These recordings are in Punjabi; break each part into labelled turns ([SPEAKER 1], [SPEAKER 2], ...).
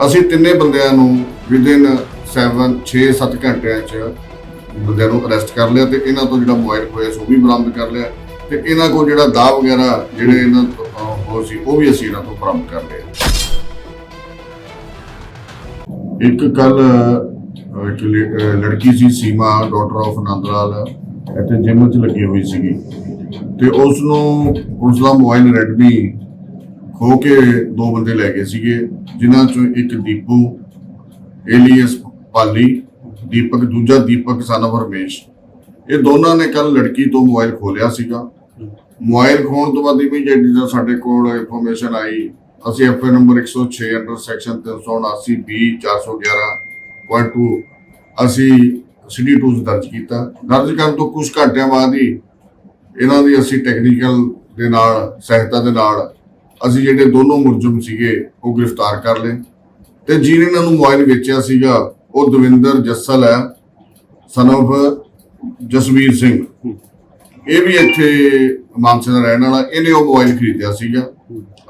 [SPEAKER 1] ਅਸੀਂ ਤਿੰਨੇ ਬੰਦਿਆਂ ਨੂੰ ਵਿਦਿਨ 7 6 7 ਘੰਟਿਆਂ 'ਚ ਬੰਦਿਆਂ ਨੂੰ ਅਰੈਸਟ ਕਰ ਲਿਆ ਤੇ ਇਹਨਾਂ ਤੋਂ ਜਿਹੜਾ ਮੋਬਾਈਲ ਖੋਇਆ ਸੀ ਉਹ ਵੀ ਬਰਾਮਦ ਕਰ ਲਿਆ ਤੇ ਇਹਨਾਂ ਕੋਲ ਜਿਹੜਾ ਦਾਅ ਵਗੈਰਾ ਜਿਹੜੇ ਇਹਨਾਂ ਤੋਂ, ਹੋ ਸੀ ਉਹ ਵੀ ਅਸੀਂ ਇਹਨਾਂ ਤੋਂ ਬਰਾਮਦ ਕਰ ਲਿਆ। ਇੱਕ ਕੱਲ ਇੱਕ ਲੜਕੀ ਸੀ ਸੀਮਾ ਡਾਟਰ ਆਫ ਨੰਦਲਾਲ ਇੱਥੇ ਜਿਮ 'ਚ ਲੱਗੀ ਹੋਈ ਸੀਗੀ ਤੇ ਉਸ ਨੂੰ ਉਸ ਦਾ ਮੋਬਾਈਲ ਰੈਡਮੀ ਖੋ ਕੇ ਦੋ ਬੰਦੇ ਲੈ ਗਏ ਸੀਗੇ, ਜਿਨ੍ਹਾਂ ਚੋਂ ਇੱਕ ਦੀਪੂ, ਏਲੀਅਸ ਪਾਲੀ, ਦੀਪਕ, ਦੂਜਾ ਦੀਪਕ son of ਰਮੇਸ਼। ਇਹ ਦੋਨਾਂ ਨੇ ਕੱਲ ਲੜਕੀ ਤੋਂ ਮੋਬਾਈਲ ਖੋਲਿਆ ਸੀਗਾ। ਮੋਬਾਈਲ ਖੋਣ ਤੋਂ ਬਾਅਦ ਇਮੀਡੀਏਟਲੀ ਜਦੋਂ ਸਾਡੇ ਕੋਲ ਇਨਫੋਰਮੇਸ਼ਨ ਆਈ, ਅਸੀਂ FA number 106 under section 379 B 411.2 ਅਸੀਂ ਸਿਟੀ 2 ਦਰਜ ਕੀਤਾ। ਦਰਜ ਕਰਨ ਤੋਂ ਕੁਝ ਘੰਟਿਆਂ ਬਾਅਦ ਹੀ ਇਹਨਾਂ ਦੀ ਅਸੀਂ ਟੈਕਨੀਕਲ ਦੇ ਨਾਲ, ਸਹਾਇਤਾ ਦੇ ਨਾਲ ਅਸੀਂ ਜਿਹੜੇ ਦੋਨੋਂ ਮੁਲਜ਼ਮ ਸੀਗੇ ਉਹ ਗ੍ਰਿਫਤਾਰ ਕਰ ਲਏ। ਤੇ ਜਿਹਨੇ ਇਹਨਾਂ ਨੂੰ ਮੋਬਾਈਲ ਵੇਚਿਆ ਸੀਗਾ ਉਹ ਦਵਿੰਦਰ ਜੱਸਲ ਹੈ ਸਨ of ਜਸਵੀਰ ਸਿੰਘ। ਇਹ ਵੀ ਇੱਥੇ ਮਾਨਸੇ ਦਾ ਰਹਿਣ ਵਾਲਾ ਇਹਨੇ ਉਹ ਮੋਬਾਈਲ ਖਰੀਦਿਆ ਸੀਗਾ।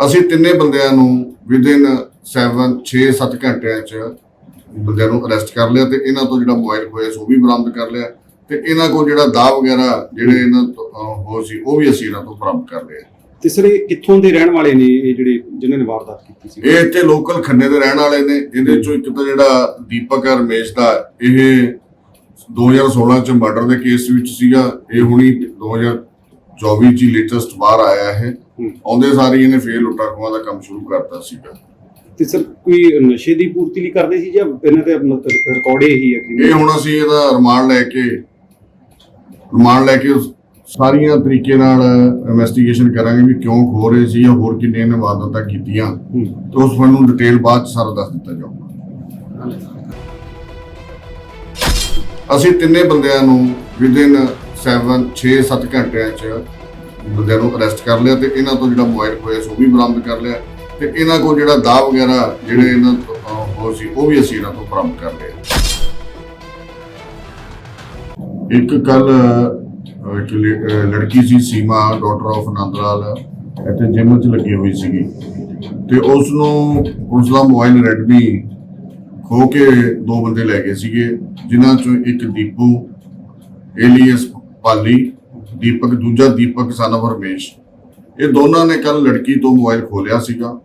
[SPEAKER 1] ਅਸੀਂ ਤਿੰਨੇ ਬੰਦਿਆਂ ਨੂੰ ਵਿਦਿਨ 7 6 7 ਘੰਟਿਆਂ 'ਚ ਬੰਦਿਆਂ ਨੂੰ ਅਰੈਸਟ ਕਰ ਲਿਆ ਤੇ ਇਹਨਾਂ ਤੋਂ ਜਿਹੜਾ ਮੋਬਾਈਲ ਹੋਇਆ ਸੀ ਉਹ ਵੀ ਬਰਾਮਦ ਕਰ ਲਿਆ। ਤੇ ਇਹਨਾਂ ਕੋਲ ਜਿਹੜਾ ਦਾਅ ਵਗੈਰਾ ਜਿਹੜੇ ਇਹਨਾਂ ਤੋਂ ਅਹ, ਹੋ ਸੀ ਉਹ ਵੀ ਅਸੀਂ ਇਹਨਾਂ ਤੋਂ ਬਰਾਮਦ ਕਰ ਲਿਆ
[SPEAKER 2] ਤੇ ਸਰ ਇਹ ਕਿੱਥੋਂ ਦੇ ਰਹਿਣ ਵਾਲੇ ਨੇ ਇਹ ਜਿਹੜੇ ਜਿਨ੍ਹਾਂ ਨੇ ਵਾਰਦਾਤ ਕੀਤੀ ਸੀ?
[SPEAKER 1] ਇਹ ਇੱਥੇ ਲੋਕਲ ਖੰਨੇ ਦੇ ਰਹਿਣ ਵਾਲੇ ਨੇ। ਇਹਦੇ ਚੋਂ ਇੱਕ ਤਾਂ ਜਿਹੜਾ ਦੀਪਕ ਰਮੇਸ਼ ਦਾ ਇਹ 2016 ਚ ਮਰਡਰ ਦੇ ਕੇਸ ਵਿੱਚ ਸੀਗਾ। ਇਹ ਹੁਣੀ 2024 ਚ ਲੇਟੈਸਟ ਬਾਹਰ ਆਇਆ ਹੈ। ਆਉਂਦੇ ਸਾਰੀ ਇਹਨੇ ਫੇਰ ਲੁੱਟਾ ਖੋਹਾਂ ਦਾ ਕੰਮ ਸ਼ੁਰੂ ਕਰਤਾ ਸੀਗਾ।
[SPEAKER 2] ਤੇ ਸਰ ਕੋਈ ਨਸ਼ੇ ਦੀ ਪੂਰਤੀ ਲਈ ਕਰਦੇ ਸੀ ਜਾਂ ਇਹਨਾਂ ਤੇ ਰਿਕਾਰਡ ਹੀ ਹੈ
[SPEAKER 1] ਇਹ ਹੁਣ ਅਸੀਂ ਇਹਦਾ ਰਿਮਾਂਡ ਲੈ ਕੇ ਰਿਮਾਂਡ ਲੈ ਕੇ ਸਾਰੀਆਂ ਤਰੀਕੇ ਨਾਲ ਇਨਵੈਸਟੀਗੇਸ਼ਨ ਕਰਾਂਗੇ ਵੀ ਕਿਉਂ ਖੋ ਰਹੇ ਸੀ ਜਾਂ ਹੋਰ ਕਿੰਨੇ ਨੇ ਵਾਰਦਾਤਾਂ ਕੀਤੀਆਂ। ਤੇ ਉਸ ਨੂੰ ਡਿਟੇਲ ਬਾਅਦ ਸਾਰਾ ਦੱਸ ਦਿੱਤਾ ਜਾਊਗਾ। ਅਸੀਂ ਤਿੰਨੇ ਬੰਦਿਆਂ ਨੂੰ ਵਿਦਿਨ 7 6 7 ਘੰਟਿਆਂ 'ਚ ਬੰਦਿਆਂ ਨੂੰ ਅਰੈਸਟ ਕਰ ਲਿਆ ਤੇ ਇਹਨਾਂ ਤੋਂ ਜਿਹੜਾ ਮੋਬਾਈਲ ਖੋਇਆ ਸੀ ਉਹ ਵੀ ਬਰਾਮਦ ਕਰ ਲਿਆ ਤੇ ਇਹਨਾਂ ਕੋਲ ਜਿਹੜਾ ਦਾਅ ਵਗੈਰਾ ਜਿਹੜੇ ਇਹਨਾਂ ਤੋਂ ਹੋ ਸੀ ਉਹ ਵੀ ਅਸੀਂ ਇਹਨਾਂ ਤੋਂ ਬਰਾਮਦ ਕਰ ਲਿਆ। ਇੱਕ ਕੱਲ ਇੱਕ ਲੜਕੀ ਸੀ ਸੀਮਾ ਡਾਟਰ ਆਫ ਨੰਦਲਾਲ ਇੱਥੇ ਜਿਮ 'ਚ ਲੱਗੀ ਹੋਈ ਸੀਗੀ। ਤੇ ਉਸ ਨੂੰ ਉਸ ਦਾ ਮੋਬਾਈਲ ਰੈਡਮੀ ਖੋ ਕੇ ਦੋ ਬੰਦੇ ਲੈ ਗਏ ਸੀਗੇ, ਜਿਨ੍ਹਾਂ ਚੋਂ ਇੱਕ ਦੀਪੂ, ਏਲੀਅਸ ਪਾਲੀ, ਦੀਪਕ, ਦੂਜਾ ਦੀਪਕ, son of ਰਮੇਸ਼। ਇਹ ਦੋਨਾਂ ਨੇ ਕੱਲ ਲੜਕੀ ਤੋਂ ਮੋਬਾਈਲ ਖੋਲਿਆ ਸੀਗਾ।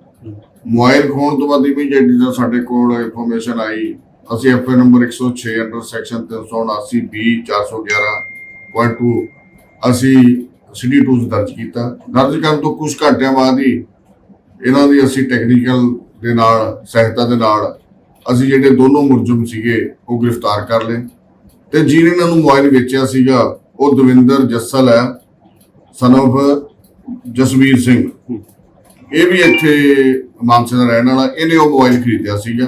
[SPEAKER 1] ਮੋਬਾਈਲ ਖੋਣ ਤੋਂ ਬਾਅਦ ਇਮੀਡੀਏਟਲੀ ਜਦੋਂ ਸਾਡੇ ਕੋਲ ਇਨਫੋਰਮੇਸ਼ਨ ਆਈ, ਅਸੀਂ FA number 106 under section 379 B 411.2 ਅਸੀਂ ਸਿਟੀ 2 ਦਰਜ ਕੀਤਾ। ਦਰਜ ਕਰਨ ਤੋਂ ਕੁਝ ਘੰਟਿਆਂ ਬਾਅਦ ਹੀ ਇਹਨਾਂ ਦੀ ਅਸੀਂ ਟੈਕਨੀਕਲ ਦੇ ਨਾਲ, ਸਹਾਇਤਾ ਦੇ ਨਾਲ ਅਸੀਂ ਜਿਹੜੇ ਦੋਨੋਂ ਮੁਲਜ਼ਮ ਸੀਗੇ, ਉਹ ਗ੍ਰਿਫਤਾਰ ਕਰ ਲਏ। ਤੇ ਜਿਹਨੇ ਇਹਨਾਂ ਨੂੰ ਮੋਬਾਈਲ ਵੇਚਿਆ ਸੀਗਾ, ਉਹ ਦਵਿੰਦਰ ਜੱਸਲ ਹੈ, son of ਜਸਵੀਰ ਸਿੰਘ। ਇਹ ਵੀ ਇੱਥੇ ਮਾਨਸੇ ਦਾ ਰਹਿਣ ਵਾਲਾ, ਇਹਨੇ ਉਹ ਮੋਬਾਈਲ ਖਰੀਦਿਆ ਸੀਗਾ।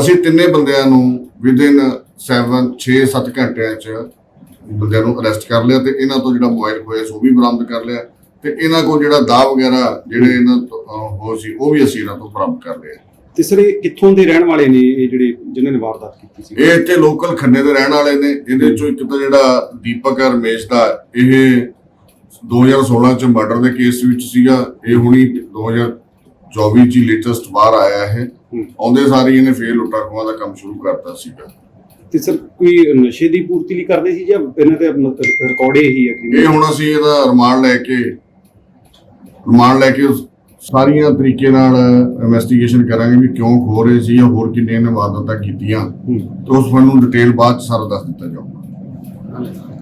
[SPEAKER 1] ਅਸੀਂ ਤਿੰਨੇ ਬੰਦਿਆਂ ਨੂੰ ਵਿਦਿਨ 7 6 7 ਘੰਟਿਆਂ 'ਚ ਬੰਦਿਆਂ ਨੂੰ ਅਰੈਸਟ ਕਰ ਲਿਆ ਤੇ ਇਹਨਾਂ ਤੋਂ ਜਿਹੜਾ ਮੋਬਾਈਲ ਖੋਇਆ ਸੀ ਵੀ ਬਰਾਮਦ ਕਰ ਲਿਆ ਤੇ ਇਹਨਾਂ ਕੋਲ ਜਿਹੜਾ ਦਾਅ ਵਗੈਰਾ ਜਿਹੜੇ ਇਹਨਾਂ ਤੋਂ ਹੋ ਸੀ ਉਹ ਵੀ ਅਸੀਂ ਇਹਨਾਂ ਤੋਂ ਬਰਾਮਦ ਕਰ ਲਿਆ।
[SPEAKER 2] ਤੇ ਸਰ ਇਹ ਕਿੱਥੋਂ ਦੇ ਰਹਿਣ ਵਾਲੇ ਨੇ ਇਹ ਜਿਹੜੇ ਜਿਨ੍ਹਾਂ ਨੇ ਵਾਰਦਾਤ ਕੀਤੀ ਸੀ?
[SPEAKER 1] ਇਹ ਇੱਥੇ ਲੋਕਲ ਖੰਨੇ ਦੇ ਰਹਿਣ ਵਾਲੇ ਨੇ ਇਹਦੇ ਚੋਂ ਇੱਕ ਤਾਂ ਜਿਹੜਾ ਦੀਪਕ ਰਮੇਸ਼ ਦਾ ਇਹ 2016 ਚ ਮਰਡਰ ਦੇ ਕੇਸ ਵਿੱਚ ਸੀਗਾ ਇਹ ਹੁਣੀ 2024 ਚ ਲੇਟੈਸਟ ਬਾਹਰ ਆਇਆ ਹੈ
[SPEAKER 2] ਹੂੰ।
[SPEAKER 1] ਆਉਂਦੇ ਸਾਰੀ ਇਹਨੇ ਫੇਰ ਲੁੱਟਾ ਖੋਹਾਂ ਦਾ ਕੰਮ ਸ਼ੁਰੂ ਕਰਤਾ ਸੀਗਾ।
[SPEAKER 2] ਤੇ ਸਰ ਕੋਈ ਨਸ਼ੇ ਦੀ ਪੂਰਤੀ ਲਈ ਕਰਦੇ ਸੀ ਜਾਂ ਇਹਨਾਂ ਤੇ ਰਿਕਾਰਡ ਹੀ ਹੈ
[SPEAKER 1] ਇਹ ਹੁਣ ਅਸੀਂ ਇਹਦਾ ਰਿਮਾਂਡ ਲੈ ਕੇ ਰਿਮਾਂਡ ਲੈ ਕੇ ਸਾਰੀਆਂ ਤਰੀਕੇ ਨਾਲ ਇਨਵੈਸਟੀਗੇਸ਼ਨ ਕਰਾਂਗੇ ਵੀ ਕਿਉਂ ਖੋ ਰਹੇ ਸੀ ਜਾਂ ਹੋਰ ਕਿੰਨੇ ਨੇ ਵਾਰਦਾਤਾਂ ਕੀਤੀਆਂ। ਤੇ ਉਸ ਨੂੰ ਡਿਟੇਲ ਬਾਅਦ ਚ ਸਾਰਾ ਦੱਸ ਦਿੱਤਾ ਜਾਊਗਾ।